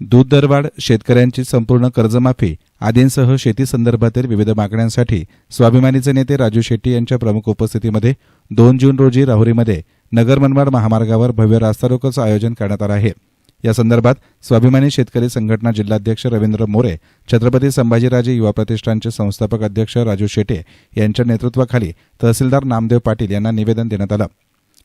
दूध दरवाढ शेतकऱ्यांची संपूर्ण कर्जमाफी आदींसह शेती संदर्भातील विविध मागण्यांसाठी स्वाभिमानीचे नेते राजू शेट्टी यांच्या प्रमुख उपस्थितीमध्ये दोन जून रोजी राहुरीमध्ये नगर मनमाड महामार्गावर भव्य रास्तारोकोचं आयोजन करण्यात आलं आहे. या संदर्भात स्वाभिमानी शेतकरी संघटना जिल्हाध्यक्ष रवींद्र मोरे छत्रपती संभाजीराजे युवा प्रतिष्ठानचे संस्थापक अध्यक्ष राजू शेटे यांच्या नेतृत्वाखाली तहसीलदार नामदेव पाटील यांना निवेदन देण्यात आलं.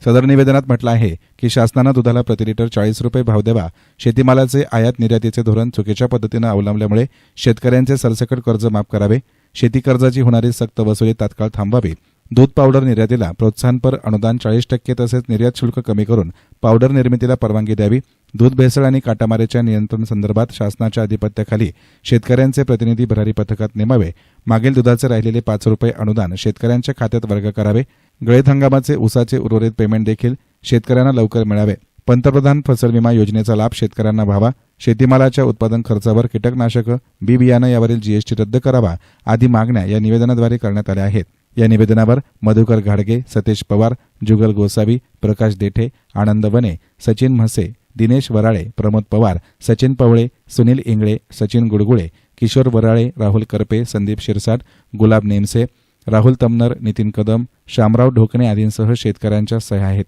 सदर निवेदनात म्हटलं आहे की शासनानं दुधाला प्रतिलिटर चाळीस रुपये भाव द्यावा. शेतीमालाचे आयात निर्यातीचे धोरण चुकीच्या पद्धतीनं अवलंबल्यामुळे शेतकऱ्यांचे सरसकट कर्ज माफ करावे. शेती कर्जाची होणारी सक्त वसुली तात्काळ थांबवावी. दूध पावडर निर्यातीला प्रोत्साहनपर अनुदान चाळीस टक्के तसेच निर्यात शुल्क कमी करून पावडर निर्मितीला परवानगी द्यावी. दूध भेसळ आणि काटामारीच्या नियंत्रण संदर्भात शासनाच्या अधिपत्याखाली शेतकऱ्यांचे प्रतिनिधी भरारी पथकात नेमावे. मागील दुधाचे राहिलेले पाच रुपये अनुदान शेतकऱ्यांच्या खात्यात वर्ग करावे. गळीत हंगामाचे उसाचे उर्वरित पेमेंट देखील शेतकऱ्यांना लवकर मिळावे. पंतप्रधान फसल विमा योजनेचा लाभ शेतकऱ्यांना व्हावा. शेतीमालाच्या उत्पादन खर्चावर कीटकनाशकं बी बियाणं यावरील जीएसटी रद्द करावा आदी मागण्या या निवेदनाद्वारे करण्यात आल्या आहेत. या निवेदनावर मधुकर घाडगे सतीश पवार जुगल गोसावी प्रकाश देठे आनंद वने सचिन म्हसे दिनेश वराळे प्रमोद पवार सचिन पवळे सुनील इंगळे सचिन गुडगुळे किशोर वराळे राहुल करपे संदीप शिरसाट गुलाब नेमसे राहुल तमनर नितीन कदम शामराव ढोकणे आदींसह शेतकऱ्यांच्या सह्या आहेत.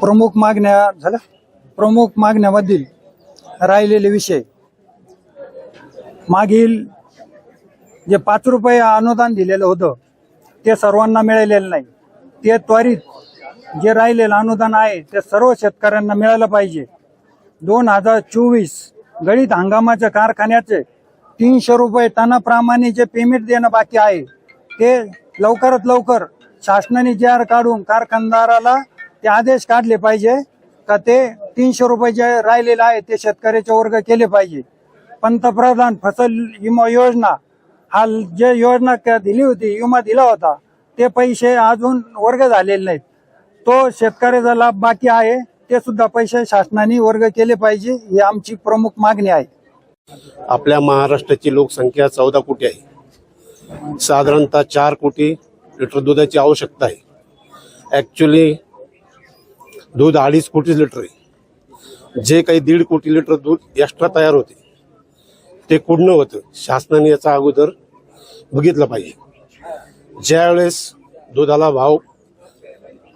प्रमुख मागण्या झाल्या? प्रमुख मागण्यामधील राहिलेले विषय. मागील जे पाच रुपये अनुदान दिलेलं होतं ते सर्वांना मिळालेलं नाही. ते त्वरित जे राहिलेलं अनुदान आहे ते सर्व शेतकऱ्यांना मिळालं पाहिजे. दोन हजार चोवीस गळीत हंगामाच्या कारखान्याचे तीनशे रुपये टनाप्रमाणे जे पेमेंट देणं बाकी आहे ते लवकरात लवकर शासनाने जी आर काढून कारखानदाराला ते आदेश काढले पाहिजे का ते तीनशे रुपये जे राहिलेले आहे ते शेतकऱ्याचे वर्ग केले पाहिजे. पंतप्रधान फसल विमा योजना हा जे योजना दिली होती विमा दिला होता ते पैसे अजून वर्ग झालेले नाहीत. तो शेतकऱ्याचा लाभ बाकी आहे ते सुद्धा पैसे शासनाने वर्ग केले पाहिजे ही आमची प्रमुख मागणी आहे. आपल्या महाराष्ट्राची लोकसंख्या चौदा कोटी आहे. साधारणतः चार कोटी लिटर दुधाची आवश्यकता आहे. ॲक्च्युली दूध अडीच कोटी लिटर आहे. जे काही दीड कोटी लिटर दूध एक्स्ट्रा तयार होते ते कुडणं होतं शासनाने याचा अगोदर बघितलं पाहिजे. ज्यावेळेस दुधाला भाव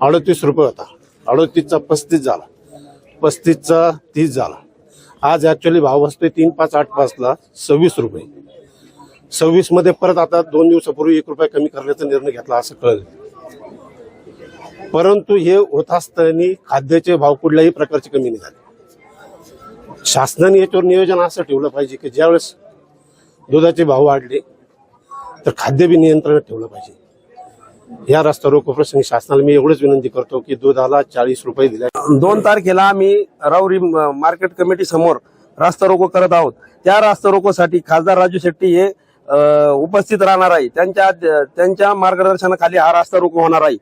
अडतीस रुपये होता अडतीसचा पस्तीस झाला पस्तीसचा तीस झाला. आज ॲक्च्युली भाव असतोय तीन पाच आठ पाचला सव्वीस रुपये. सव्वीसमध्ये परत आता दोन दिवसापूर्वी एक रुपया कमी करण्याचा निर्णय घेतला असं कळलं. परंतु हे होत असताना खाद्याचे भाव कुठल्याही प्रकारचे कमी नाही झाले. शासनाने याच्यावर नियोजन असं ठेवलं पाहिजे की ज्यावेळेस दुधाचे भाव वाढले तर खाद्य बी नियंत्रणात ठेवलं पाहिजे. या रस्ता रोको प्रसंगी शासनाला मी एवढंच विनंती करतो की दुधाला चाळीस रुपये दिल्या दोन तारखेला आम्ही राऊरी म- मार्केट कमिटी समोर रास्ता रोको करत आहोत. त्या रास्ता रोकोसाठी खासदार राजू शेट्टी हे उपस्थित राहणार आहे. त्यांच्या त्यांच्या मार्गदर्शनाखाली हा रास्ता रोको होणार आहे.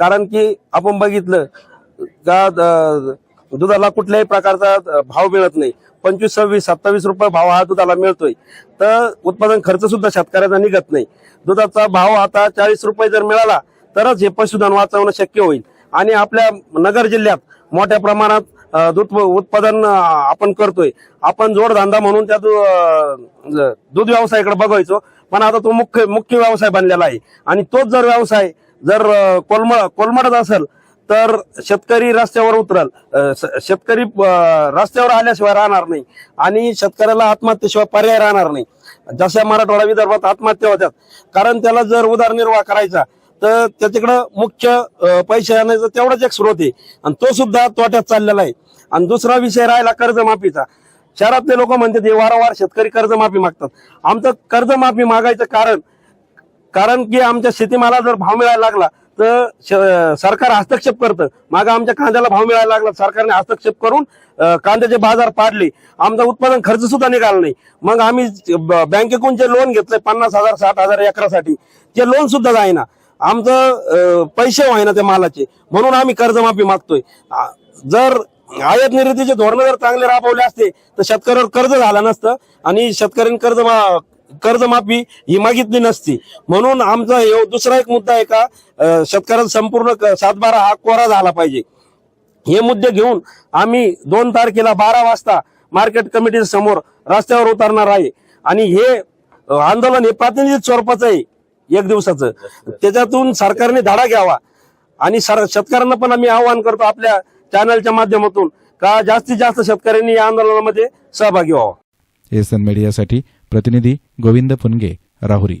कारण की आपण बघितलं का दुधाला कुठल्याही प्रकारचा भाव मिळत नाही. पंचवीस सव्वीस सत्तावीस रुपये भाव हा दुधाला मिळतोय. तर उत्पादन खर्च सुद्धा शेतकऱ्याचा निघत नाही. दुधाचा भाव आता चाळीस रुपये जर मिळाला तरच हे पशुधन वाचवणं शक्य होईल. आणि आपल्या नगर जिल्ह्यात मोठ्या प्रमाणात दूध उत्पादन आपण करतोय. आपण जोडधंदा म्हणून त्या दूध व्यवसायाकडे बघायचो. पण आता तो मुख्य मुख्य व्यवसाय बनलेला आहे. आणि तोच जर व्यवसाय जर कोलमळ कोलमडत असेल तर शेतकरी रस्त्यावर उतरल. शेतकरी रस्त्यावर आल्याशिवाय राहणार नाही. आणि शेतकऱ्याला आत्महत्येशिवाय पर्याय राहणार नाही. जशा मराठवाडा विदर्भात आत्महत्या होत्यात. कारण त्याला जर उदरनिर्वाह करायचा तर त्याच्याकडं मुख्य पैसे आणायचा तेवढाच एक स्रोत आहे. आणि तो सुद्धा तोट्यात चाललेला आहे. आणि दुसरा विषय राहिला कर्जमाफीचा. शहरातले लोक म्हणतात वारंवार शेतकरी कर्जमाफी मागतात. आमचं कर्जमाफी मागायचं कारण कारण की आमच्या शेतीमाला जर भाव मिळायला लागला तर श- सरकार हस्तक्षेप करतं. मागं आमच्या कांद्याला भाव मिळायला लागला सरकारने हस्तक्षेप करून कांद्याचे बाजार पाडले. आमचा उत्पादन खर्च सुद्धा निघाला नाही. मग आम्ही ब- बँकेकडून जे लोन घेतलंय पन्नास हजार साठ हजार एकरासाठी ते लोन सुद्धा जाईना. आमचं पैसे व्हायना त्या मालाचे. म्हणून आम्ही कर्जमाफी मागतोय. जर आयात निर्यातीचे धोरण जर चांगले राबवले असते तर शेतकऱ्यावर कर्ज झालं नसतं आणि शेतकऱ्यांनी कर्ज मा- कर्जमाफी ही मागितली नसती. म्हणून आमचा हे दुसरा एक मुद्दा आहे का शेतकऱ्यांचा संपूर्ण सातबारा हा कोरा झाला पाहिजे. हे मुद्दे घेऊन आम्ही दोन तारखेला बारा वाजता मार्केट कमिटी समोर रस्त्यावर उतरणार आहे. आणि हे आंदोलन हे प्रातिनिधिक स्वरूपाचं आहे. एक दिवसाचं. त्याच्यातून सरकारने धाडा घ्यावा. आणि सर शेतकऱ्यांना पण आम्ही आवाहन करतो आपल्या चॅनलच्या माध्यमातून का जास्तीत जास्त शेतकऱ्यांनी या आंदोलनामध्ये सहभागी व्हावा. एसन मीडियासाठी प्रतिनिधी गोविंद फुनगे राहुरी.